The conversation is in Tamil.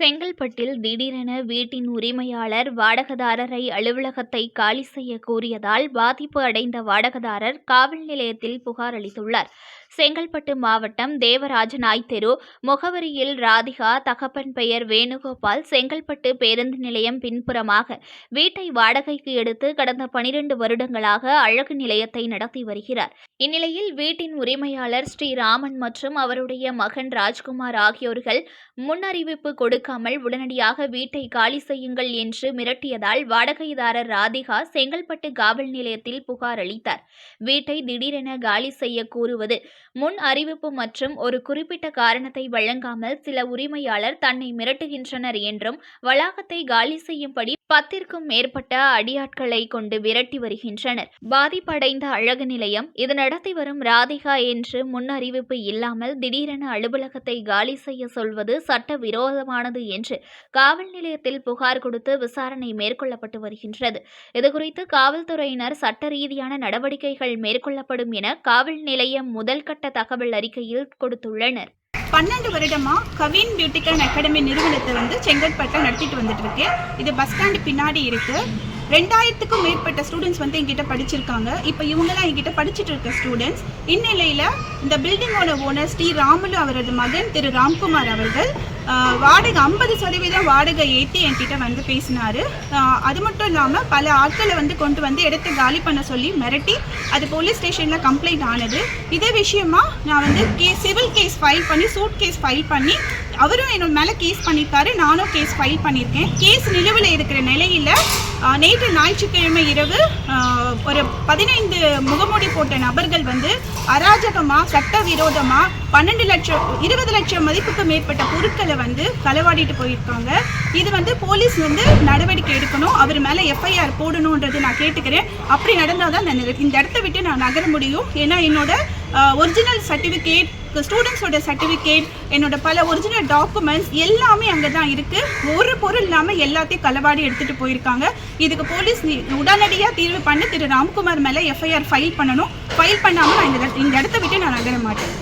Single. செங்கல்பட்டில் திடீரென வீட்டின் உரிமையாளர் வாடகதாரரை அலுவலகத்தை காலி செய்ய கூறியதால் பாதிப்பு அடைந்த வாடகதாரர் காவல் நிலையத்தில் புகார் அளித்துள்ளார். செங்கல்பட்டு மாவட்டம் தேவராஜனாய் தெரு முகவரியில் ராதிகா தகப்பன் பெயர் வேணுகோபால் செங்கல்பட்டு பேருந்து நிலையம் பின்புறமாக வீட்டை வாடகைக்கு எடுத்து கடந்த பனிரெண்டு வருடங்களாக அழகு நிலையத்தை நடத்தி வருகிறார். இந்நிலையில் வீட்டின் உரிமையாளர் ஸ்ரீராமன் மற்றும் அவருடைய மகன் ராஜ்குமார் ஆகியோர்கள் முன்னறிவிப்பு கொடுக்காமல் உடனடியாக வீட்டை காலி செய்யுங்கள் என்று மிரட்டியதால் வாடகைதாரர் ராதிகா செங்கல்பட்டு காவல் நிலையத்தில் புகார் அளித்தார். வீட்டை திடீரென காலி செய்ய கூறுவது முன் அறிவிப்பு மற்றும் ஒரு குறிப்பிட்ட காரணத்தை வழங்காமல் சில உரிமையாளர் தன்னை மிரட்டுகின்றனர் என்றும் வளாகத்தை காலி செய்யும்படி பத்திற்கும் மேற்பட்ட அடியாட்களை கொண்டு விரட்டி வருகின்றனர். பாதிப்படைந்த அழகு நிலையம் இது நடத்தி வரும் ராதிகா என்று முன் அறிவிப்பு இல்லாமல் திடீரென அலுவலகத்தை காலி செய்ய சொல்வது சட்ட விரோதமானது என்று காவல் நிலையத்தில் புகார் கொடுத்து விசாரணை மேற்கொள்ளப்பட்டு வருகின்றது. இதுகுறித்து காவல்துறையினர் சட்ட ரீதியான நடவடிக்கைகள் மேற்கொள்ளப்படும் என காவல் நிலையம் முதல்கட்ட தகவல் அறிக்கையில் கொடுத்துள்ளனர். பன்னெண்டு வருடமா கவின் பியூட்டிக்கல் அகாடமி நிறுவனத்தை வந்து செங்கல்பட்டில் நடத்திட்டு வந்துட்டு இருக்கு. இது பஸ் ஸ்டாண்டு பின்னாடி இருக்கு. ரெண்டாயிரத்துக்கும் மேற்பட்ட ஸ்டூடெண்ட்ஸ் வந்து எங்கிட்ட படிச்சிருக்காங்க. இப்போ இவங்கெல்லாம் எங்கிட்ட படிச்சுட்டு இருக்க ஸ்டூடெண்ட்ஸ் இந்நிலையில் இந்த பில்டிங்கோட ஓனர் ஸ்ரீ ராமுலு அவரது மகன் திரு ராம்குமார் அவர்கள் வாடகை ஐம்பது சதவீதம் வாடகை ஏற்றி என்கிட்ட வந்து பேசினார். அது மட்டும் இல்லாமல் பல ஆட்களை வந்து கொண்டு வந்து இடத்த காலி பண்ண சொல்லி மிரட்டி அது போலீஸ் ஸ்டேஷனில் கம்ப்ளைண்ட் ஆனது. இதே விஷயமா நான் வந்து கே சிவில் கேஸ் ஃபைல் பண்ணி சூட் கேஸ் ஃபைல் பண்ணி அவரும் என்னோட மேலே கேஸ் பண்ணியிருக்காரு நானும் கேஸ் ஃபைல் பண்ணியிருக்கேன் கேஸ் நிலுவில் இருக்கிற நிலையில் நேற்று ஞாயிற்றுக்கிழமை இரவு ஒரு பதினைந்து முகமூடி போட்ட நபர்கள் வந்து அராஜகமாக சட்டவிரோதமாக பன்னெண்டு லட்சம் இருபது லட்சம் மதிப்புக்கு மேற்பட்ட பொருட்களை வந்து களவாடிட்டு போயிருக்காங்க. இது வந்து போலீஸ் வந்து நடவடிக்கை எடுக்கணும். அவர் மேலே எஃப்ஐஆர் போடணுன்றது நான் கேட்டுக்கிறேன். அப்படி நடந்தால் தான் நான் இந்த இடத்த விட்டு நான் நகர முடியும். ஏன்னா என்னோட ஒரிஜினல் சர்டிஃபிகேட் ஸ்டூடெண்ட்ஸோட சர்டிஃபிகேட் என்னோட பல ஒரிஜினல் டாக்குமெண்ட்ஸ் எல்லாமே அங்கே தான் இருக்குது ஒரு பொருள் இல்லாமல் எல்லாத்தையும் களவாடி எடுத்துகிட்டு போயிருக்காங்க. இதுக்கு போலீஸ் உடனடியாக தீர்வு பண்ணி. திரு ராம்குமார் மேலே எஃப்ஐஆர் ஃபைல் பண்ணணும். ஃபைல் பண்ணாமல் நான் இந்த இந்த இடத்த விட்டு நான் நகர மாட்டேன்.